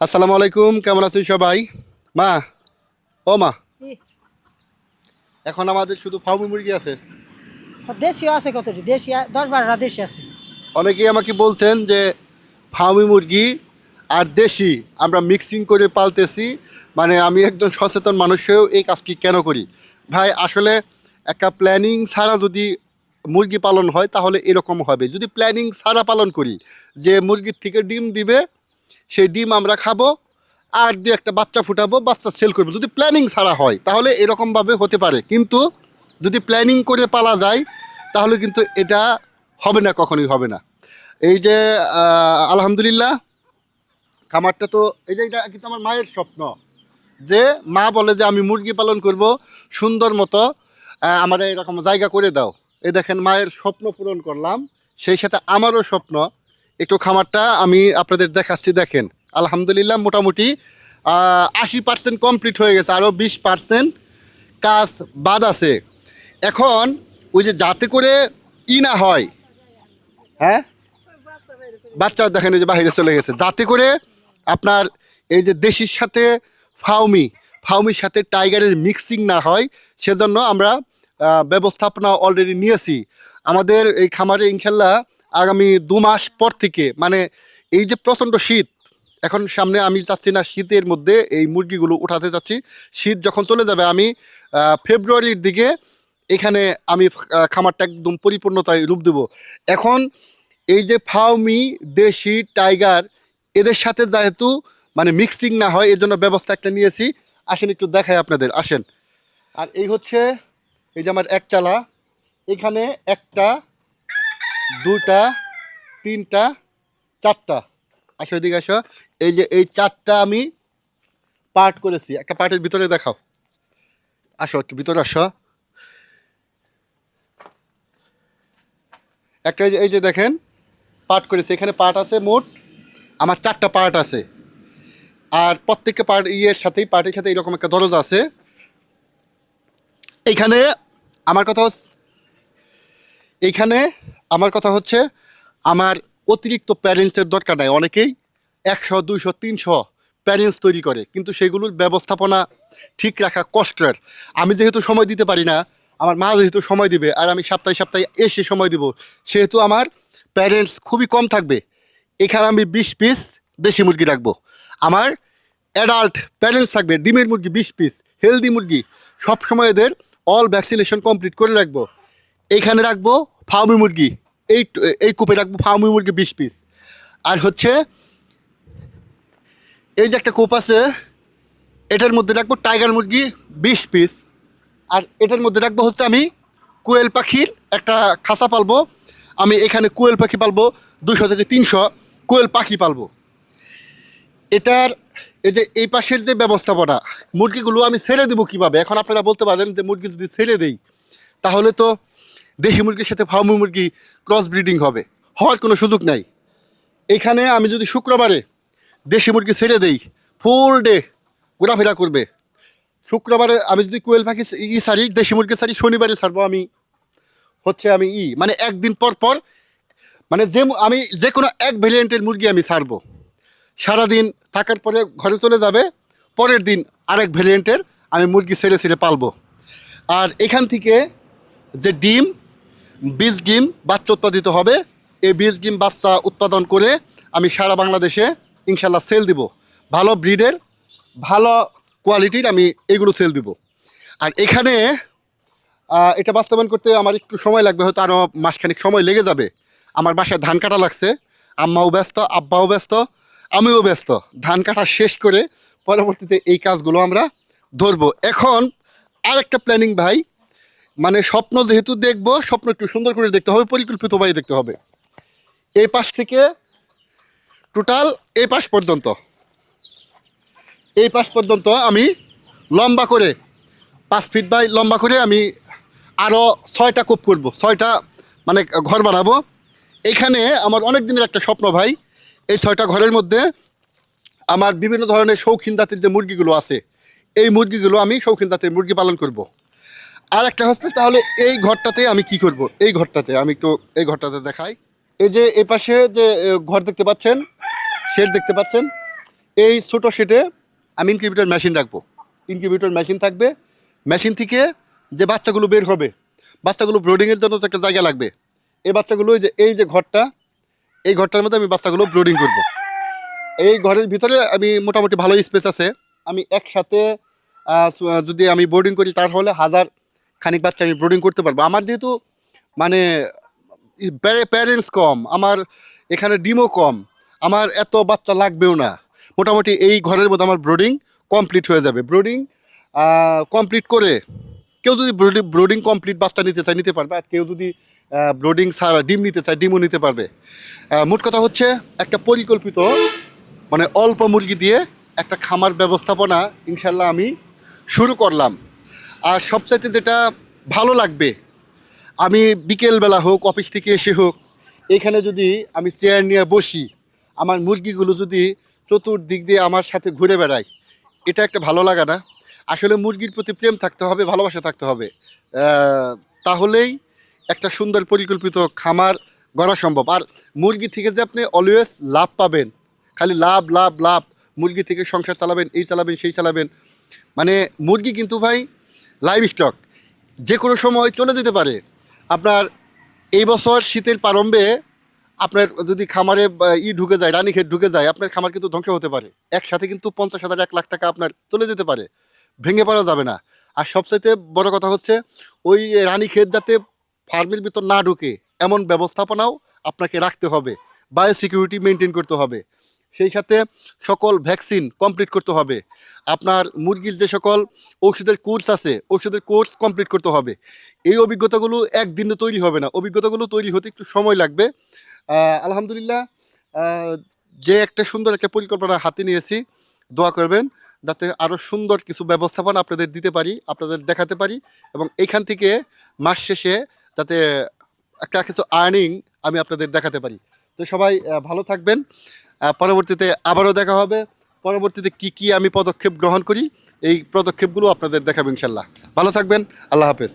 আসসালামু আলাইকুম কেমন আছেন সবাই? মা ও মা? এখন আমাদের শুধু ফার্মি মুরগি আছে। আছে কতটি? দেশি আ- দশ বারোটা দেশি আছে। অনেকেই আমাকে বলছেন যে ফার্মি মুরগি আর দেশি আমরা মিক্সিং করে পালতেছি। মানে আমি একজন সচেতন মানুষেও এই কাজটি কেন করি? ভাই আসলে একটা প্ল্যানিং ছাড়া যদি মুরগি পালন হয় তাহলে এরকম হবে। যদি প্ল্যানিং ছাড়া পালন করি যে মুরগির থেকে ডিম দিবে সেই ডিম আমরা খাব, আর দু একটা বাচ্চা ফুটাবো, বাচ্চা সেল করব। যদি প্ল্যানিং ছাড়া হয়, তাহলে এরকমভাবে হতে পারে। কিন্তু যদি প্ল্যানিং করে পালা যায়, তাহলে কিন্তু এটা হবে না, কখনোই হবে না। এই যে আলহামদুলিল্লাহ, খামারটা তো, এই যে এটা কিন্তু আমার মায়ের স্বপ্ন। যে মা বলে যে আমি মুরগি পালন করব, সুন্দর মতো আমাদের এরকম জায়গা করে দাও। এই দেখেন, মায়ের স্বপ্ন পূরণ করলাম, সেই সাথে আমারও স্বপ্ন। একটু খামারটা আমি আপনাদের দেখাচ্ছি, দেখেন। আলহামদুলিল্লাহ মোটামুটি আশি পার্সেন্ট কমপ্লিট হয়ে গেছে আরও বিশ পার্সেন্ট কাজ বাদ আছে। এখন ওই যে যাতে করে ই না হয় হ্যাঁ? বাচ্চা দেখেন এই যে বাইরে চলে গেছে, যাতে করে আপনার এই যে দেশির সাথে ফাউমি ফাউমির সাথে টাইগারের মিক্সিং না হয়, সেজন্য আমরা ব্যবস্থাপনা অলরেডি নিয়েছি। আমাদের এই খামারে ইনশাল্লাহ আগামী দু মাস পর থেকে মানে এই যে প্রচণ্ড শীত, এখন সামনে আমি চাচ্ছি না শীতের মধ্যে এই মুরগিগুলো উঠাতে চাচ্ছি। শীত যখন চলে যাবে, আমি ফেব্রুয়ারির দিকে এখানে আমি খামারটা একদম পরিপূর্ণতায় রূপ দেব। এখন এই যে ফাউমি দেশি, টাইগার, এদের সাথে যেহেতু মানে মিক্সিং না হয়, এর জন্য ব্যবস্থা একটা নিয়েছি। আসেন একটু দেখাই আপনাদের, আসেন। আর এই হচ্ছে, এই যে আমার এক চালা এখানে একটা দুটা তিনটা, চারটা। আসো এদিকে আসো। এই যে এই চারটা আমি পার্ট করেছি। একটা পার্টের ভিতরে দেখাও। আসো, একটু ভিতরে আসো। একটা এই যে- দেখেন পার্ট করেছি। এখানে পার্ট আছে মোট আমার চারটা পার্ট আছে। আর প্রত্যেকটা পার্ট ইয়ের সাথেই পার্টের সাথে এরকম একটা দরজা আছে। এইখানে আমার কথা এইখানে আমার কথা হচ্ছে, আমার অতিরিক্ত প্যারেন্টসের দরকার নাই। অনেকেই একশো, দুইশো, তিনশো প্যারেন্টস তৈরি করে, কিন্তু সেগুলোর ব্যবস্থাপনা ঠিক রাখা কষ্টের। আমি যেহেতু সময় দিতে পারি না, আমার মা যেহেতু সময় দিবে, আর আমি সপ্তাহে সপ্তাহে এসে সময় দিব, সেহেতু আমার প্যারেন্টস খুবই কম থাকবে। এখানে আমি বিশ পিস দেশি মুরগি রাখব। আমার অ্যাডাল্ট প্যারেন্টস থাকবে, ডিমের মুরগি বিশ পিস হেলদি মুরগি। সব সময় এদের অল ভ্যাকসিনেশন কমপ্লিট করে রাখব। এখানে রাখব ফার্মি মুরগি, এই এই কূপে রাখব ফার্মি মুরগি বিশ পিস আর হচ্ছে, এই যে একটা কূপ আছে, এটার মধ্যে রাখব টাইগার মুরগি বিশ পিস আর এটার মধ্যে রাখব হচ্ছে আমি কোয়েল পাখির একটা খাঁচা পালবো। আমি এখানে কোয়েল পাখি পালবো দুশো থেকে তিনশো, কোয়েল পাখি পালবো। এটার, এই যে এই পাশের যে ব্যবস্থাপনা, মুরগিগুলো আমি ছেড়ে দেবো কীভাবে? এখন আপনারা বলতে পারেন যে মুরগি যদি ছেড়ে দেই, তাহলে তো দেশি মুরগির সাথে ফার্মি মুরগি ক্রস ব্রিডিং হবে। হওয়ার কোনো সুযোগ নাই। এখানে আমি যদি শুক্রবারে দেশি মুরগি ছেড়ে দেই ফুল ডে ঘোরাফেরা করবে। শুক্রবারে আমি যদি কোয়েল পাখি ই সারি, দেশি মুরগি সারি, শনিবারে ছাড়বো আমি। হচ্ছে আমি ই মানে একদিন পর পর মানে যে আমি যে কোনো এক ভ্যারিয়েন্টের মুরগি আমি ছাড়বো সারাদিন থাকার পরে ঘরে চলে যাবে, পরের দিন আরেক ভ্যারিয়েন্টের আমি মুরগি ছেড়ে ছেড়ে পালবো। আর এখান থেকে যে ডিম বীজ ডিম বাচ্চা উৎপাদিত হবে। এই বীজ ডিম বাচ্চা উৎপাদন করে আমি সারা বাংলাদেশে ইনশাল্লাহ সেল দিব। ভালো ব্রিডের ভালো কোয়ালিটির আমি এগুলো সেল দিব। আর এখানে এটা বাস্তবায়ন করতে আমার একটু সময় লাগবে, হয়তো আরও মাসখানিক সময় লেগে যাবে। আমার বাসায় ধান কাটা লাগছে, আম্মাও ব্যস্ত, আব্বাও ব্যস্ত, আমিও ব্যস্ত। ধান কাটা শেষ করে পরবর্তীতে এই কাজগুলো আমরা ধরবো। এখন আরেকটা প্ল্যানিং ভাই মানে স্বপ্ন যেহেতু দেখব, স্বপ্ন একটু সুন্দর করে দেখতে হবে পরিকল্পিতভাবে দেখতে হবে। এই পাশ থেকে টোটাল এই পাশ পর্যন্ত। এই পাশ পর্যন্ত আমি লম্বা করে, পাঁচ ফিট বাই লম্বা করে আমি আরও ছয়টা কূপ করব, ছয়টা মানে ঘর বানাবো। এখানে আমার অনেক দিনের একটা স্বপ্ন ভাই, এই ছয়টা ঘরের মধ্যে আমার বিভিন্ন ধরনের শৌখিন জাতের যে মুরগিগুলো আছে, এই মুরগিগুলো আমি শৌখিন জাতের মুরগি পালন করব। আর একটা হচ্ছে তাহলে এই ঘরটাতে আমি কি করব? এই ঘরটাতে, আমি একটু এই ঘরটাতে দেখাই। এই যে এ পাশে যে ঘর দেখতে পাচ্ছেন, শেড দেখতে পাচ্ছেন, এই ছোটো শেডে আমি ইনকিউবেটর মেশিন রাখব। ইনকিউবেটর মেশিন থাকবে। মেশিন থেকে যে বাচ্চাগুলো বের হবে, বাচ্চাগুলো ব্রোডিংয়ের জন্য তো একটা জায়গা লাগবে। এই বাচ্চাগুলো যে, এই যে ঘরটা, এই ঘরটার মধ্যে আমি বাচ্চাগুলো ব্রোডিং করব। এই ঘরের ভিতরে আমি মোটামুটি ভালো স্পেস আছে। আমি একসাথে যদি আমি বোর্ডিং করি তাহলে হাজার খানিক বাচ্চা আমি ব্রোডিং করতে পারব। আমার যেহেতু মানে প্যারেন্টস কম, আমার এখানে ডিমও কম, আমার এত বাচ্চা লাগবেও না। মোটামুটি এই ঘরের মধ্যে আমার ব্রোডিং কমপ্লিট হয়ে যাবে। ব্রোডিং কমপ্লিট করে কেউ যদি ব্রোডিং কমপ্লিট বাচ্চা নিতে চায়, নিতে পারবে। আর কেউ যদি ব্রোডিং ছাড়া ডিম নিতে চায়, ডিমও নিতে পারবে। মোট কথা হচ্ছে একটা পরিকল্পিত মানে অল্প মুরগি দিয়ে একটা খামার ব্যবস্থাপনা ইনশাল্লাহ আমি শুরু করলাম। আর সবচাইতে যেটা ভালো লাগবে, আমি বিকেলবেলা হোক, অফিস থেকে এসে হোক, এখানে যদি আমি চেয়ার নিয়ে বসি, আমার মুরগিগুলো যদি চতুর্দিক দিয়ে আমার সাথে ঘুরে বেড়ায়, এটা একটা ভালো লাগা না? আসলে মুরগির প্রতি প্রেম থাকতে হবে, ভালোবাসা থাকতে হবে। তাহলেই একটা সুন্দর পরিকল্পিত খামার গড়া সম্ভব। আর মুরগি থেকে যে আপনি অলওয়েজ লাভ পাবেন, খালি লাভ লাভ লাভ, মুরগি থেকে সংসার চালাবেন, এই চালাবেন, সেই চালাবেন মানে মুরগি কিন্তু ভাই লাইভ স্টক, যে কোনো সময় চলে যেতে পারে। আপনার এই বছর শীতের প্রারম্ভে আপনার যদি খামারে ই ঢুকে যায়, রানী ক্ষেত ঢুকে যায়, আপনার খামার কিন্তু ধ্বংস হতে পারে। একসাথে কিন্তু পঞ্চাশ হাজার এক লাখ টাকা আপনার চলে যেতে পারে। ভেঙে পড়া যাবে না। আর সবচাইতে বড় কথা হচ্ছে, ওই রানী ক্ষেত যাতে ফার্মের ভিতর না ঢুকে, এমন ব্যবস্থাপনাও আপনাকে রাখতে হবে। বায়ো সিকিউরিটি মেনটেন করতে হবে। সেই সাথে সকল ভ্যাকসিন কমপ্লিট করতে হবে। আপনার মুরগির যে সকল ঔষধের কোর্স আছে, ঔষধের কোর্স কমপ্লিট করতে হবে। এই অভিজ্ঞতাগুলো একদিনে তৈরি হবে না। অভিজ্ঞতাগুলো তৈরি হতে একটু সময় লাগবে। আলহামদুলিল্লাহ যে একটা সুন্দর একটা পরিকল্পনা হাতে নিয়েছি, দোয়া করবেন যাতে আরও সুন্দর কিছু ব্যবস্থাপনা আপনাদের দিতে পারি, আপনাদের দেখাতে পারি এবং এইখান থেকে মাস শেষে যাতে একটা কিছু আর্নিং আমি আপনাদের দেখাতে পারি। তো সবাই ভালো থাকবেন। পরবর্তীতে আবারও দেখা হবে। পরবর্তীতে কি কি আমি পদক্ষেপ গ্রহণ করি, এই পদক্ষেপগুলো আপনাদের দেখাবো ইনশাল্লাহ। ভালো থাকবেন, আল্লাহ হাফেজ।